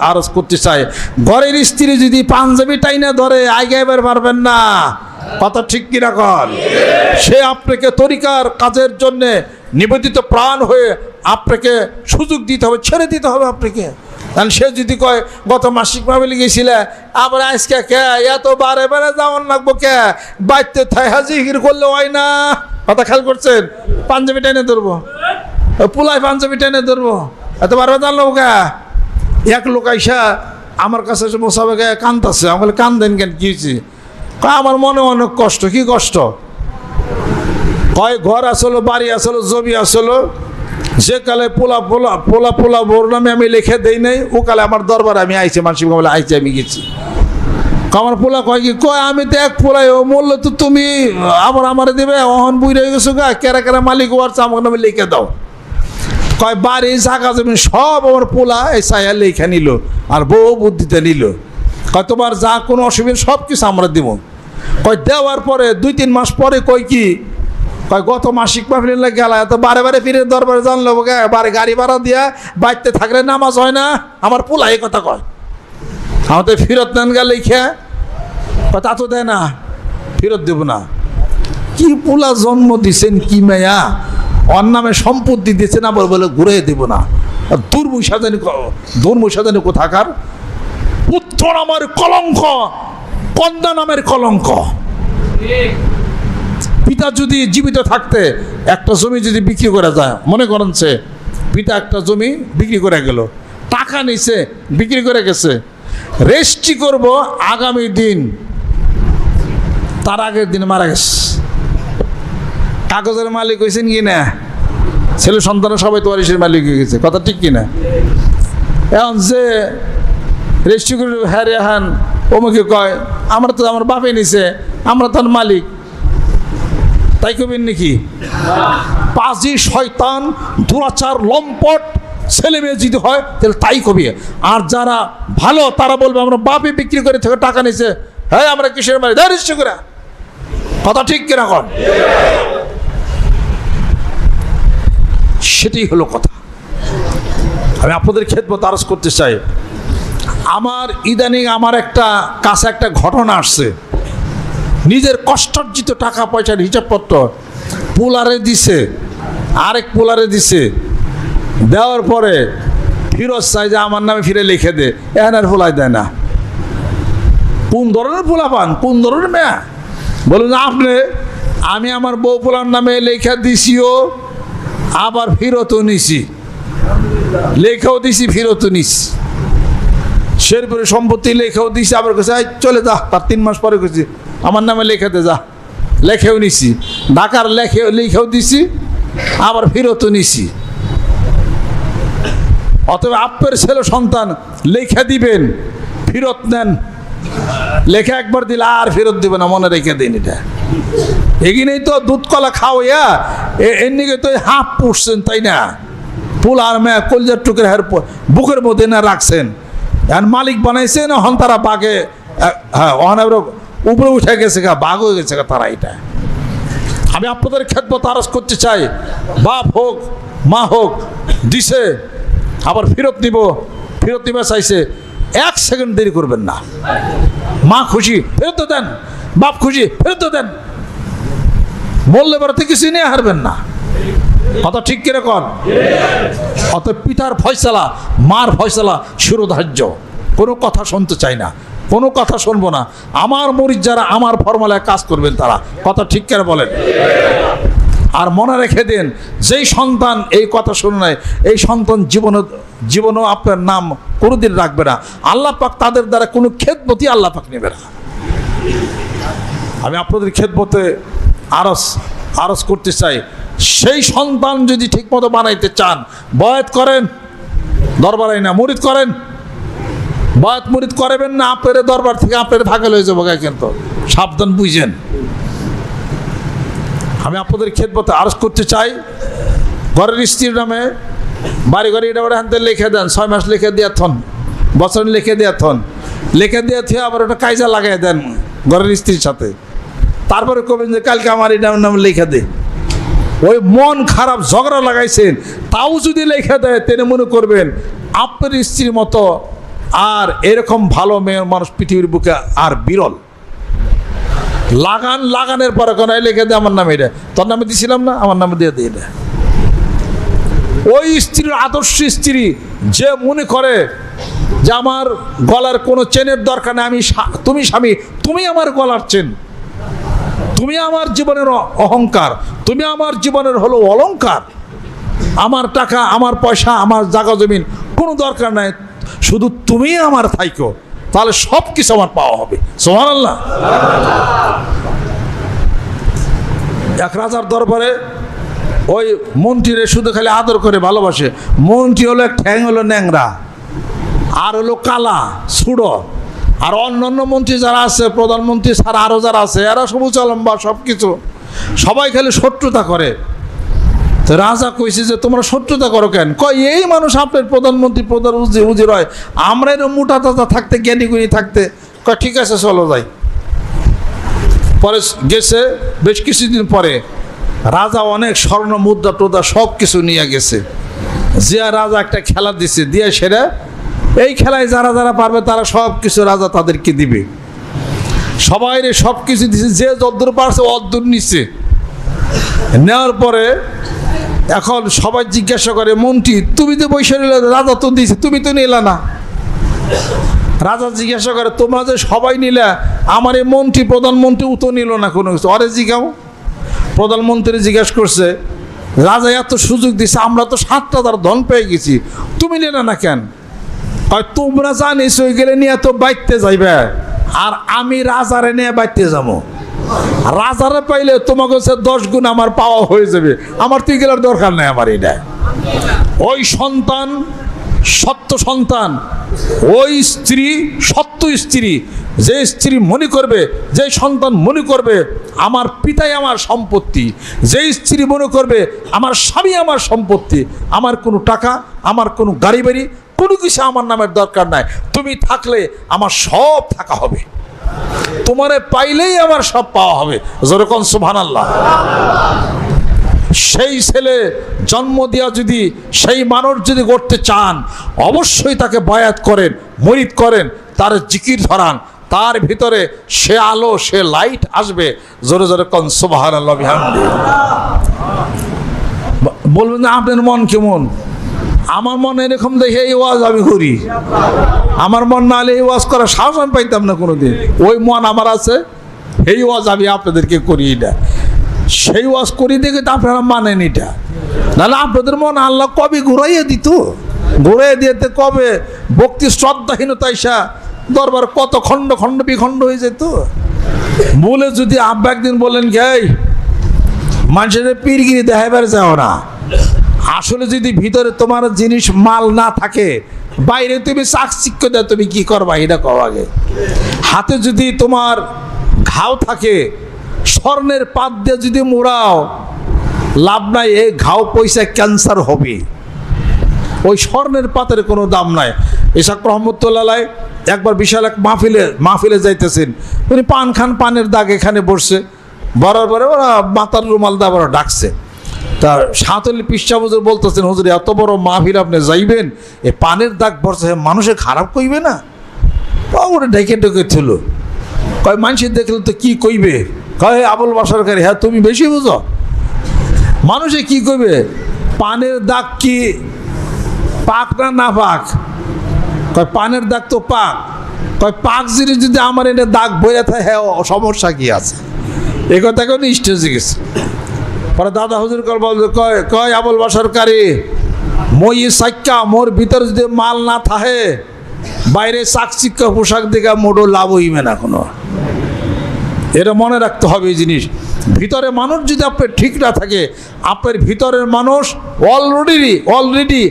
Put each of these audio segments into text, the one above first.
আরজ করতে চাই ঘরের স্ত্রী যদি পাঞ্জাবি টাইনা ধরে আইগাইবার পারবেন না। কথা ঠিক কিনা কন? সে আপনাকে তরিকার কাজের জন্যে নিবেদিত প্রাণ হয়ে আপনাকে সুযোগ দিতে হবে, ছেড়ে দিতে হবে আপনাকে। কারণ সে যদি কয়, গত মাসিক মামিলি গেছিলে, আবার আজকে কে? এত বারে বারে যাওয়ার লাগবো কে? বাইতে থাই হাজির করলে হয় না। কথা খেয়াল করছেন? পাঞ্জাবি টেনে ধরবো। পুলাই পাঞ্জাবি টেনে ধরবো। এত বারে জানলো কে? এক লোক আইসা আমার কাছে এসে মোসাবে গায়ে কান্দতেছে আমি বলে, কান্দেন কেন? কি হয়েছে আমার মনে অনেক কষ্ট। কি কষ্ট? কয়, ঘর আসলো, বাড়ি আসলো, জমি আসলো। যে কালে পোলা পোলা পোলা পোলা বোর নামে আমি লিখে দেই নাই, ও কালে আমার দরবার আমি আইছি, মানসিক বলে, আইছি, আমি গেছি। আমার পোলা কয় কি, কয়, আমি তো এক পোলাই, ও মূল্য তো তুমি, আবার আমার দেবে, অহন রয়ে গেছো গা, কেরা কেরা মালিক ওয়ার আমার নামে লিখে দাও। কয়, বাড়ি, জাগা, জমি, সব আমার পোলা এই সায়া লেখা নিল আর বউ বুদ্ধিতে নিল। কয়, তোমার যা কোনো অসুবিধা সব কিছু আমরা দিব। কয়, দেওয়ার পরে দুই, তিন মাস পরে কয় কি? কয়, গত মাসিক মাহফিলে গেল এত বারে বারে ফিরে দরবারে জানলো বারে গাড়ি ভাড়া দিয়া বাড়িতে থাকলে নামাজ হয় না, আমার পোলা এই কথা কয়। আমাদের ফিরত নেন গা কয়, তা তো দেয় না, ফেরত দেব না। কি পোলা জন্ম দিছেন, কি মেয়া? ওর নামে সম্পত্তি দিয়েছেন না বলে ঘুরে দেব না। দুর্মু সাজানি দুর্মু সাজানি কোথাকার? পুত্র নামের কলঙ্ক, কন্যা নামের কলঙ্ক। পিতা যদি জীবিত থাকতে, একটা জমি যদি বিক্রি করে যায়, মনে করেন সে, পিতা একটা জমি বিক্রি করে গেল, টাকা নিছে, বিক্রি করে গেছে। রেস্ট্রি করব আগামী দিন, তার আগের দিন মারা গেছে। কাগজের মালিক হয়েছেন কি না? ছেলে সন্তানের সবাই তো ওয়ারিসের মালিক হয়ে গেছে, কথা ঠিক কি না? এখন যে রেস্ট্রি করে হ্যাঁ রে হ্যান অমুকে কয়, আমরা তো আমার বাপে নিছে, আমরা তার মালিক। তাই কবেন নাকি? পাজি শয়তান, দুরাচার, লম্পট, ছেলে মেয়ে যদি হয়, তাহলে তাই কবি। আর যারা ভালো, তারা বলবে, আমরা বাপে বিক্রি করে থেকে টাকা নিছে। হ্যাঁ আমরা কিসের মালিক? দেয় রেস্ট্রি করে। কথা ঠিক কিনা কন? সেটাই হলো কথা। আমি আপনাদের খেদমত আরজ করতে চাই। আমার ইদানিং আমার একটা কাছে একটা ঘটনা আসছে। নিজের কষ্টার্জিত টাকা পয়সার হিসাবপত্র পোলারে দিছে, আরেক পোলারে দিছে। দেওয়ার পরে ফিরোজ চাই যে আমার নামে ফিরে লিখে দে এখন আর ফোলাই দেয় না। কোন ধরনের পোলা পান কোন ধরনের মেয়া? বলুন, আপনি, আমি আমার বউ পোলার নামে লেখা দিছিও আবার ফিরতও নিছি। লেখাও দিছি, ফিরতও নিছি। শেরপুরে সম্পত্তি লেখাও দিছি, আবার কাছে চলে যা। তার তিন মাস পরে গেছি আমার নামে লেখাতে যা। লেখেও নিছি। ঢাকার লেখে লেখাও দিছি, আবার ফিরতও নিছি। অতএব আপনার ছেলে সন্তান, লেখা দিবেন, ফিরত নেন। লেখা একবার দিলে আর ফেরত দেবে না, মনে রেখে দিন এটা। এগিনেই তো দুধ কলা খাওয়াইয়া এর নিকে তো হাফ পুষছেন, তাই না? পুল আর মেয়া কলজার টুকের হার বুকের মধ্যে না রাখছেন। এখন মালিক বানাইছেন হন তারা বাঘে হ্যাঁ উপরে উঠে গেছে গা, বাঘ হয়ে গেছে গা তারা এটা। আমি আপনাদের খেদমত আরজ করতে চাই। বাপ হোক, মা হোক, দিছে, আবার ফেরত নিব। ফেরত নিবে চাইছে। এক সেকেন্ড দেরি করবেন না। মা খুশি, ফেরত দেন। বাপ খুশি, ফেরত দেন। বললে বেড়াতে কিছু নিয়ে হারবেন না। কথা ঠিক কীরকম অত পিতার ফয়সালা, মার ফয়সালা শিরোধার্য। কোনো কথা শুনতে চাই না, কোনো কথা শুনব না। আমার মরিচ যারা আমার ফর্মুলায় কাজ করবেন তারা। কথা ঠিক করে বলেন? মনে রেখে দিন, যেই সন্তান এই কথা শুনে নেয় এই সন্তান জীবনে জীবনেও আপনার নাম কোনোদিন রাখবে না। আল্লাহ পাক তাদের দ্বারা কোনো খেদমতি আল্লাহ পাক নেবে না। আমি আপনাদের খেদমতে আরস আরস করতে চাই, সেই সন্তান যদি ঠিকমতো বানাইতে চান, বয়াত করেন দরবারাই না মুরিদ করেন, বয়াত মুরিদ করবেন না আপনার দরবার থেকে আপনার ভাগে হয়ে যাব কিন্তু। সাবধান বুঝেন। আপনাদের খেদমতে আরজ করতে চাই। ঘরের স্ত্রীর নামে বাড়ি ঘরে এটা ওটা হাতে লিখে দেন, ছয় মাস লিখে দিয়া থন, বছর লিখে দিয়া থন। লিখে দিয়া থিয়ে আবার ওটা কাইজা লাগাই দেন ঘরের স্ত্রীর সাথে। তারপরে কবেন যে কালকে আমার এটা নাম লিখে দে। ওই মন খারাপ ঝগড়া লাগাইছেন, তাও যদি লেখা দেয়, তেনে মনে করবেন আপনার স্ত্রীর মতো আর এরকম ভালো মেয়ের মানুষ পৃথিবীর বুকে আর বিরল। লাগান, লাগানের পরে কোনো লিখে দে আমার নামে এটা। তোর নামে দিছিলাম না, আমার নামে দিয়ে দিয়ে ওই স্ত্রীর আদর্শ স্ত্রী যে মনে করে যে আমার গলার কোনো চেনের দরকার নেই, আমি তুমি স্বামী, তুমি আমার গলার চেন। তুমি আমার জীবনের অহংকার, তুমি আমার জীবনের হলো অলংকার। আমার টাকা, আমার পয়সা, আমার জাগা জমিন, কোনো দরকার নাই। শুধু তুমি আমার থাইকো। তাহলে সব কিছু আমার পাওয়া হবে। সোহান আল্লাহ এক রাজার দরবারে ওই মন্ত্রীরে শুধু খালি আদর করে ভালোবাসে। মন্ত্রী হলো ঠ্যাং হলো ন্যাংরা, আর হলো কালা, সুড়ো। আর অন্য অন্য মন্ত্রী যারা আছে, প্রধানমন্ত্রী ছাড়া আরও যারা আছে, এরা সবুজ লম্বা সব কিছু সবাই খালি শত্রুতা করে। তো রাজা কইছে যে, তোমরা শত্রুতা করো কেন? কয়, এই মানুষ আপনার প্রধানমন্ত্রী, প্রধান উজি উজির হয় আমরা এরকম মোটা তাজা থাকতে, জ্ঞানী গুণী থাকতে। কয়, ঠিক আছে, চলো যাই। পরে গেছে বেশ কিছুদিন পরে, রাজা অনেক স্বর্ণ, মুদ্রা টুদ্রা সব কিছু নিয়ে গেছে। জিয়া রাজা একটা খেলা দিছে, দিয়ে সেরা এই খেলায় যারা যারা পারবে, তারা সব কিছু রাজা তাদেরকে দিবে। সবাই সব কিছু দিছে, যে যদ্দূর পারছে, অদ্দূর নিচ্ছে নেওয়ার পরে এখন সবাই জিজ্ঞাসা করে, মন্ত্রী, তুমি তো বৈশা রাজা তো দিয়েছে, তুমি তো নিলা না। রাজা জিজ্ঞাসা করে, তোমরা যে সবাই নিলে, আমার এই মন্ত্রী, প্রধানমন্ত্রী উতো নিল না কোনো কিছু? অরে জিজ্ঞাও প্রধানমন্ত্রী জিজ্ঞাসা করছে, রাজা এত সুযোগ দিছে আমরা তো সাতটা তার ধন পেয়ে গেছি, তুমি নিলে না কেন? কয় তোমরা জানিস, ওই গেলে নিয়ে তো বাইতে যাইবে, আর আমি রাজারে নিয়ে বাইতে যাব। রাজারে পাইলে তোমাকে হচ্ছে দশ গুণ আমার পাওয়া হয়ে যাবে। আমার তুই গেলার দরকার নেই আমার এটা। ওই সন্তান সত্য সন্তান, ওই স্ত্রী সত্য স্ত্রী, যে স্ত্রী মনে করবে, যে সন্তান মনে করবে, আমার পিতাই আমার সম্পত্তি, যে স্ত্রী মনে করবে, আমার স্বামী আমার সম্পত্তি, আমার কোনো টাকা, আমার কোনো গাড়ি বাড়ি, কোনো কিছু আমার নামের দরকার নাই। তুমি থাকলে আমার সব থাকা হবে। তোমারে পাইলেই আমার সব পাওয়া হবে। যেরকম সুবহান আল্লাহ সেই ছেলে জন্ম দেওয়া যদি, সেই মানুষ যদি করতে চান, অবশ্যই তাকে বায়াত করেন, মরিদ করেন, তার জিকির ধরান, তার ভিতরে সে আলো, সে লাইট আসবে। জোরে জোরে কন বিহামদি। বলবেন আপনার মন কেমন? আমার মনে এরকম দেখে এই ওয়াজ আমি করি। আমার মন না হলে এই ওয়াজ করার সাহস আমি পাইতাম না কোনোদিন। ওই মন আমার আছে এই ওয়াজ আমি আপনাদেরকে করি এটা। সেই ওয়াজ করি দেখে তো আপনারা মানেন এটা। নাহলে আপনাদের মন আল্লাহ কবে ঘুরাইয়ে দিত? ঘুরাইয়ে দিতে কবে ভক্তি শ্রদ্ধাহীনতা ইসা দরবার কত খণ্ড খণ্ড বিখণ্ড হয়ে যেত? বলে যদি আব্বা একদিন বলেন গে মানুষের পীরগিরি দেখাইবার যাও না। আসলে যদি ভিতরে তোমার জিনিস মাল না থাকে, বাইরে তুমি চাকচিক্য দেয় তুমি কি করবা? এটা কও আগে। হাতে যদি তোমার ঘাও থাকে, স্বর্ণের পাত দিয়ে যদি মোড়াও, লাভ নাই, এই ঘাও পয়সা ক্যান্সার হবে। ওই স্বর্ণের পাতের কোনো দাম নাই। ইসাক রহমতুল্লাহ একবার বিশাল এক মাহফিলে মাহফিলে যাইতেছেন। উনি পান খান, পানের দাগ এখানে বসছে। বরার পরে ওরা মাতার রুমাল দা ডাকছে। তা সাঁতলি পিসা হুজুর বলতেছেন, হুজুর, এত বড় মাহফিল আপনি যাইবেন, এ পানের দাগ বসছে মানুষে খারাপ কইবে না? ওটা ডেকে ডেকে ছিল কয় মানুষের দেখলে তো কি কইবে? কয় আবুল বাসরকারী হ্যাঁ তুমি বেশি বুঝো। মানুষে কি কইবে? পানের দাগ কি? পাক না না পাক? কয়, পানের দাগ তো পাক। কয়, পাক জিনিস যদি আমার এনে দাগ বইয়া থাকে হ্যাঁ সমস্যা কি আছে? এ কথা কেন স্টেজে গেছে পরে দাদা হুজুর কয় কয় আবুল বাসরকারী মই সাক্কা মোর ভিতরে যদি মাল না থাকে, বাইরে চাকচিক্য পোশাক দিকে মোটো লাভ হইবে না কোনো। এটা মনে রাখতে হবে এই জিনিস। ভিতরে মানুষ যদি আপনার ঠিক না থাকে, আপনার ভিতরের মানুষ অলরেডি অলরেডি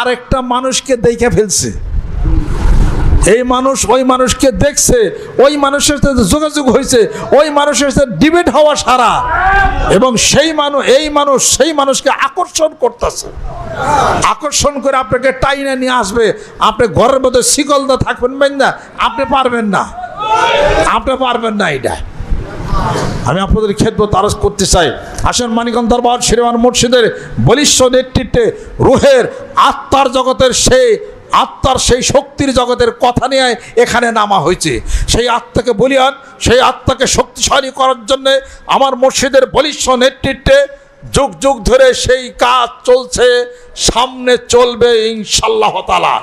আরেকটা মানুষকে দেখে ফেলছে। এই মানুষ ওই মানুষকে দেখছে, ওই মানুষের সাথে যোগাযোগ হয়েছে, ওই মানুষের সাথে ডিবেট হওয়া সারা। এবং সেই মানুষ এই মানুষ সেই মানুষকে আকর্ষণ করতেছে। আকর্ষণ করে আপনাকে টাইনে নিয়ে আসবে। আপনি ঘরের মধ্যে শিকলদা থাকবেন না আপনি পারবেন না। আপনি পারবেন না এটা। আমি আপনাদের খেদমত আরজ করতে চাই। আসেন মানিকন দরবার শ্রীমান মুর্শিদের বলিষ্ঠ নেতৃত্বে রুহের আত্মার জগতের সেই আত্মার সেই শক্তির জগতের কথা নিয়ে এখানে নামা হয়েছে। সেই আত্মাকে বলিয়ান, সেই আত্মাকে শক্তিশালী করার জন্যে আমার মসজিদের বলিষ্ঠ নেতৃত্বে যুগ যুগ ধরে সেই কাজ চলছে, সামনে চলবে ইনশাল্লাহ তালা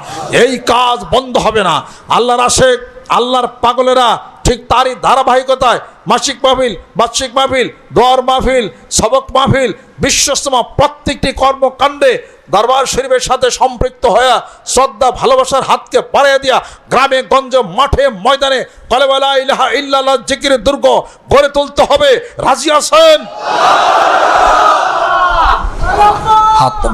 এই কাজ বন্ধ হবে না। আল্লাহর আশেখ আল্লাহর পাগলেরা ঠিক তারই ধারাবাহিকতায় মাসিক মাহফিল বার্ষিক মাহফিল, দোয়ার মাহফিল, সবক মাহফিল, বিশ্বস্তমা প্রত্যেকটি কর্মকাণ্ডে দরবার শরীফের সাথে সম্পৃক্ত হয়ে শ্রদ্ধা, ভালোবাসার হাতকে পাড়িয়ে দিয়া গ্রামে, গঞ্জে, মাঠে, ময়দানে কলেবালা জিকির দুর্গ গড়ে তুলতে হবে। রাজিয়া আছেন? হাত